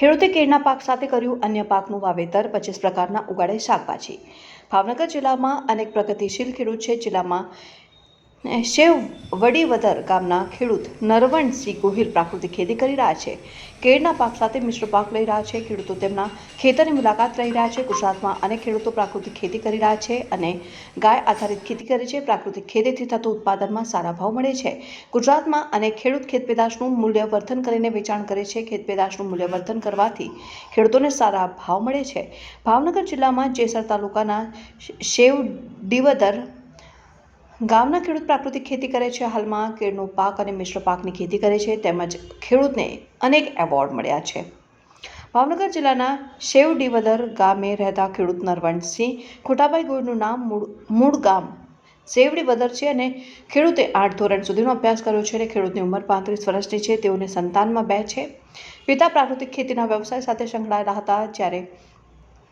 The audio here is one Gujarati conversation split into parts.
ખેડૂતે કેળના પાક સાથે કર્યું અન્ય પાકનું વાવેતર, પચીસ પ્રકારના ઉગાડે શાકભાજી. ભાવનગર જિલ્લામાં અનેક પ્રગતિશીલ ખેડૂત છે. જિલ્લામાં શેવ વડીવદર ગામના ખેડૂત નરવણસિંહ ગોહિલ પ્રાકૃતિક ખેતી કરી રહ્યા છે. કેળના પાક સાથે મિશ્ર પાક લઈ રહ્યા છે. ખેડૂતો તેમના ખેતરની મુલાકાત લઈ રહ્યા છે. ગુજરાતમાં અનેક ખેડૂતો પ્રાકૃતિક ખેતી કરી રહ્યા છે અને ગાય આધારિત ખેતી કરે છે. પ્રાકૃતિક ખેતીથી થતું ઉત્પાદનમાં સારા ભાવ મળે છે. ગુજરાતમાં અનેક ખેડૂત ખેતપેદાશનું મૂલ્યવર્ધન કરીને વેચાણ કરે છે. ખેતપેદાશનું મૂલ્યવર્ધન કરવાથી ખેડૂતોને સારા ભાવ મળે છે. ભાવનગર જિલ્લામાં જેસર તાલુકાના શેવ ડિવદર ગામના ખેડૂત પ્રાકૃતિક ખેતી કરે છે. હાલમાં કેળનો પાક અને મિશ્ર પાકની ખેતી કરે છે. તેમજ ખેડૂતને અનેક એવોર્ડ મળ્યા છે. ભાવનગર જિલ્લાના શેવડીવદર ગામે રહેતા ખેડૂત નરવણસિંહ ખોટાભાઈ ગોળનું નામ મૂળ મૂળ ગામ સેવડી વદર છે અને ખેડૂતે આઠ ધોરણ સુધીનો અભ્યાસ કર્યો છે અને ખેડૂતની ઉંમર પાંત્રીસ વર્ષની છે. તેઓને સંતાનમાં બે છે. પિતા પ્રાકૃતિક ખેતીના વ્યવસાય સાથે સંકળાયેલા હતા. જ્યારે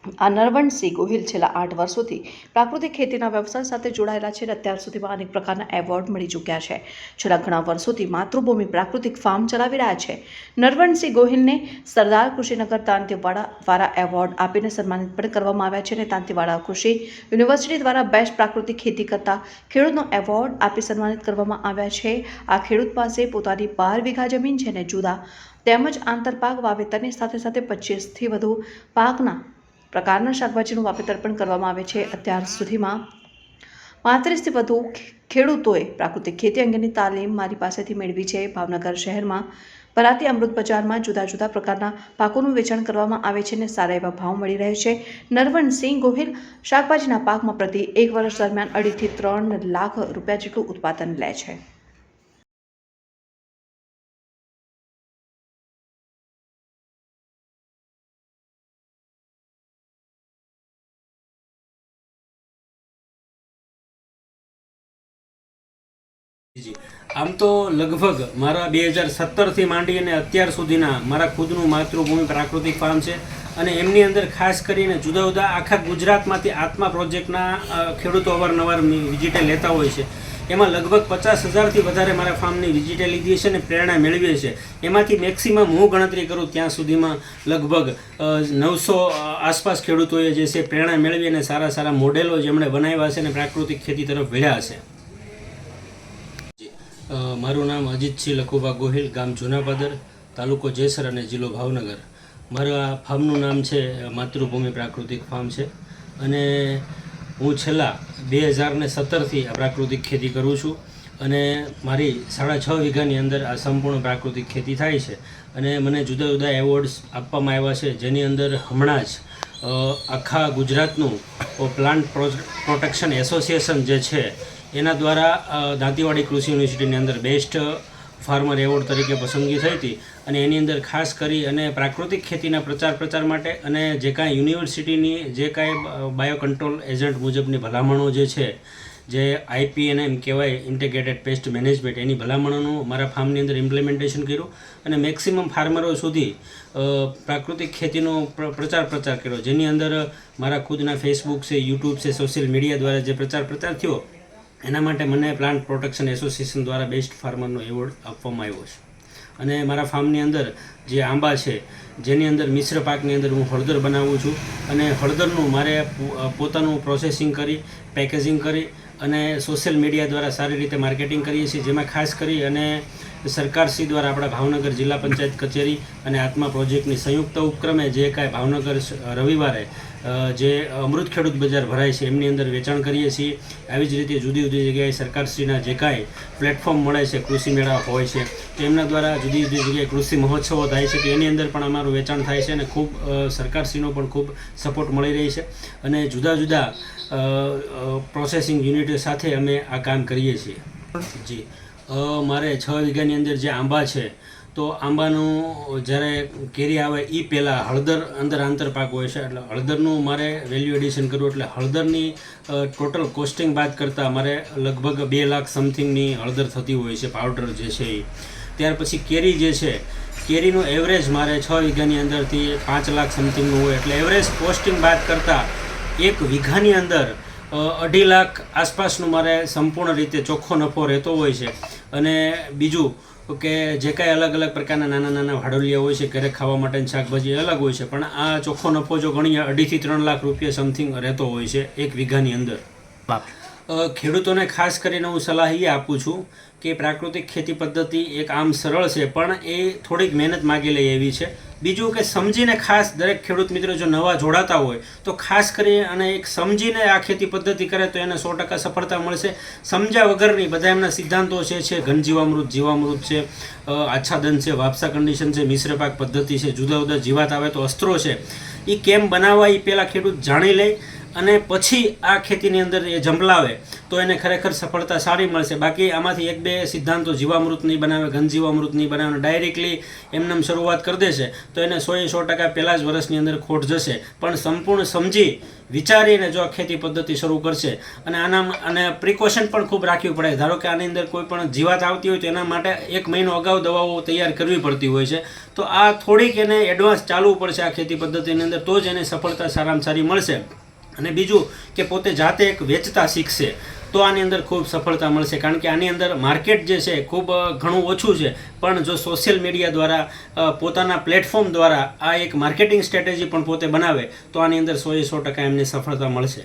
આ નરવણસિંહ ગોહિલ છેલ્લા આઠ વર્ષોથી પ્રાકૃતિક ખેતીના વ્યવસાય સાથે જોડાયેલા છે અને અત્યાર સુધીમાં અનેક પ્રકારના એવોર્ડ મળી ચૂક્યા છે. છેલ્લા ઘણા વર્ષોથી માતૃભૂમિ પ્રાકૃતિક ફાર્મ ચલાવી રહ્યા છે. નરવણસિંહ ગોહિલને સરદાર કૃષિનગર તાંતીવાડા દ્વારા એવોર્ડ આપીને સન્માનિત પણ કરવામાં આવ્યા છે અને તાંતીવાડા કૃષિ યુનિવર્સિટી દ્વારા બેસ્ટ પ્રાકૃતિક ખેતી કરતા ખેડૂતનો એવોર્ડ આપી સન્માનિત કરવામાં આવ્યા છે. આ ખેડૂત પાસે પોતાની બાર વીઘા જમીન છે અને જુદા તેમજ આંતરપાક વાવેતરની સાથે સાથે પચીસથી વધુ પાકના પ્રકારના શાકભાજીનું વાવેતર પણ કરવામાં આવે છે અત્યાર સુધીમાં. પાંત્રીસથી વધુ ખેડૂતોએ પ્રાકૃતિક ખેતી અંગેની તાલીમ મારી પાસેથી મેળવી છે. ભાવનગર શહેરમાં ભરાતી અમૃત બજારમાં જુદા જુદા પ્રકારના પાકોનું વેચાણ કરવામાં આવે છે અને સારા એવા ભાવ મળી રહે છે. નરવણસિંહ ગોહિલ શાકભાજીના પાકમાં પ્રતિ એક વર્ષ દરમિયાન અઢીથી ત્રણ લાખ રૂપિયા જેટલું ઉત્પાદન લે છે. આમ તો લગભગ મારા બે હજાર સત્તરથી માંડી અને અત્યાર સુધીના મારા ખુદનું માતૃભૂમિ પ્રાકૃતિક ફાર્મ છે અને એમની અંદર ખાસ કરીને જુદા જુદા આખા ગુજરાતમાંથી આત્મા પ્રોજેક્ટના ખેડૂતો અવારનવાર વિઝિટે લેતા હોય છે. એમાં લગભગ પચાસ હજારથી વધારે મારા ફાર્મની વિઝિટે લીધી છે અને પ્રેરણા મેળવીએ છે એમાંથી મેક્સિમમ હું ગણતરી કરું ત્યાં સુધીમાં લગભગ નવસો આસપાસ ખેડૂતોએ જે છે પ્રેરણા મેળવી અને સારા સારા મોડેલો જેમણે બનાવ્યા છે અને પ્રાકૃતિક ખેતી તરફ વળ્યા છે મારું નામ અજીતસિંહ લખુભા ગોહિલ, ગામ જૂનાપાદર તાલુકો જેસર અને જિલ્લો ભાવનગર. મારા ફાર્મનું નામ છે માતૃભૂમિ પ્રાકૃતિક ફાર્મ છે. અને હું છેલ્લા બે હજારને સત્તરથી આ પ્રાકૃતિક ખેતી કરું છું. અને મારી સાડા છ વીઘાની અંદર આ સંપૂર્ણ પ્રાકૃતિક ખેતી થાય છે. અને મને જુદા જુદા એવોર્ડ્સ આપવામાં આવ્યા છે. જેની અંદર હમણાં જ આખા ગુજરાતનું પ્લાન્ટ પ્રોટેક્શન એસોસિએશન જે છે એના દ્વારા દાંતીવાડી કૃષિ યુનિવર્સિટીની અંદર બેસ્ટ ફાર્મર એવોર્ડ તરીકે પસંદગી થઈ હતી અને એની અંદર ખાસ કરી અને પ્રાકૃતિક ખેતીના પ્રચાર પ્રચાર માટે અને જે કાંઈ યુનિવર્સિટીની જે કાંઈ બાયો કંટ્રોલ એજન્ટ મુજબની ભલામણો જે છે, જે આઈપીએન એમ કહેવાય ઇન્ટિગ્રેટેડ પેસ્ટ મેનેજમેન્ટ એની ભલામણોનું મારા ફાર્મની અંદર ઇમ્પ્લિમેન્ટેશન કર્યું અને મેક્સિમમ ફાર્મરો સુધી પ્રાકૃતિક ખેતીનો પ્ર- પ્રચાર પ્રચાર કર્યો. જેની અંદર મારા ખુદના ફેસબુક છે યુટ્યુબ છે સોશિયલ મીડિયા દ્વારા જે પ્રચાર પ્રચાર થયો એના માટે મને પ્લાન્ટ પ્રોટેક્શન એસોસિએશન દ્વારા બેસ્ટ ફાર્મરનો એવોર્ડ આપવામાં આવ્યો છે. અને મારા ફાર્મની અંદર જે આંબા છે, જેની અંદર મિશ્ર પાકની અંદર હું હળદર બનાવું છું અને હળદરનું મારે પોતાનું પ્રોસેસિંગ કરી પેકેજિંગ કરી અને સોશિયલ મીડિયા દ્વારા સારી રીતે માર્કેટિંગ કરીએ છીએ, જેમાં ખાસ કરી અને સરકારશ્રી દ્વારા આપણા ભાવનગર જિલ્લા પંચાયત કચેરી અને આત્મા પ્રોજેક્ટની સંયુક્ત ઉપક્રમે જે કાંઈ ભાવનગર રવિવારે જે અમૃત ખેડૂત બજાર ભરાય છે, એમની અંદર વેચાણ કરીએ છીએ. આવી જ રીતે જુદી જુદી જગ્યાએ સરકારશ્રીના જે કાંઈ પ્લેટફોર્મ મળે છે, કૃષિ મેળા હોય છે, તો એમના દ્વારા જુદી જુદી જગ્યાએ કૃષિ મહોત્સવો થાય છે કે એની અંદર પણ અમારું વેચાણ થાય છે અને ખૂબ સરકારશ્રીનો પણ ખૂબ સપોર્ટ મળી રહી છે. અને જુદા જુદા પ્રોસેસિંગ યુનિટ સાથે અમે આ કામ કરીએ છીએ. જી. મારે છ વીઘાની અંદર જે આંબા છે તો આંબાનું જ્યારે કેરી આવે એ પહેલાં હળદર અંદર આંતરપાક હોય છે. એટલે હળદરનું મારે વેલ્યુ એડિશન કરવું, એટલે હળદરની ટોટલ કોસ્ટિંગ બાદ કરતાં મારે લગભગ બે લાખ સમથિંગની હળદર થતી હોય છે પાવડર જે છે એ ત્યાર પછી કેરી જે છે, કેરીનો એવરેજ મારે છ વીઘાની અંદરથી પાંચ લાખ સમથિંગનું હોય. એટલે એવરેજ કોસ્ટિંગ બાદ કરતાં એક વીઘાની અંદર અઢી લાખ આસપાસનું મારે સંપૂર્ણ રીતે ચોખ્ખો નફો રહેતો હોય છે. અને બીજું કે જે કાંઈ અલગ અલગ પ્રકારના નાના નાના વાડોલિયા હોય છે, ઘરે ખાવા માટેની શાકભાજી અલગ હોય છે, પણ આ ચોખ્ખો નફો જો ગણીએ, અઢીથી ત્રણ લાખ રૂપિયા સમથિંગ રહેતો હોય છે એક વીઘાની અંદર. ખેડૂતોને ખાસ કરીને હું સલાહ એ આપું છું કે પ્રાકૃતિક ખેતી પદ્ધતિ એક આમ સરળ છે, પણ એ થોડીક મહેનત માગી લે એવી છે. બીજું કે સમજીને ખાસ દરેક ખેડૂત મિત્રો જો નવા જોડાતા હોય, તો ખાસ કરી અને એક સમજીને આ ખેતી પદ્ધતિ કરે તો એને સો ટકા સફળતા મળશે. સમજ્યા વગરની બધા એમના સિદ્ધાંતો છે છે ઘન જીવામૃત જીવામૃત છે આચ્છાદન છે, વાપસા કન્ડિશન છે, મિશ્ર પાક પદ્ધતિ છે, જુદા જુદા જીવાત આવે તો અસ્ત્રો છે. એ કેમ બનાવવા એ પહેલાં ખેડૂત જાણી લે અને પછી આ ખેતીની અંદર એ જંપલાવે તો એને ખરેખર સફળતા સારી મળશે. બાકી આમાંથી એક બે સિદ્ધાંતો જીવામૃત નહીં બનાવે ઘન જીવામૃત નહીં બનાવે ડાયરેક્ટલી એમને શરૂઆત કરી દેશે, તો એને સો એ સો ટકા પહેલાં જ વર્ષની અંદર ખોટ જશે. પણ સંપૂર્ણ સમજી વિચારીને જો આ ખેતી પદ્ધતિ શરૂ કરશે અને આના અને પ્રિકોશન પણ ખૂબ રાખવી પડે. ધારો કે આની અંદર કોઈ પણ જીવાત આવતી હોય તો એના માટે એક મહિનો અગાઉ દવાઓ તૈયાર કરવી પડતી હોય છે. તો આ થોડીક એને એડવાન્સ ચાલવું પડશે આ ખેતી પદ્ધતિની અંદર, તો જ એને સફળતા સારામાં સારી મળશે. અને બીજું કે પોતે જાતે એક વેચતા શીખશે. તો આની અંદર ખૂબ સફળતા મળશે. કારણ કે આની અંદર માર્કેટ જે છે, ખૂબ ઘણું ઓછું છે. પણ જો સોશિયલ મીડિયા દ્વારા પોતાના પ્લેટફોર્મ દ્વારા આ એક માર્કેટિંગ સ્ટ્રેટેજી પણ પોતે બનાવે, તો આની અંદર સો એ સો ટકા એમને સફળતા મળશે.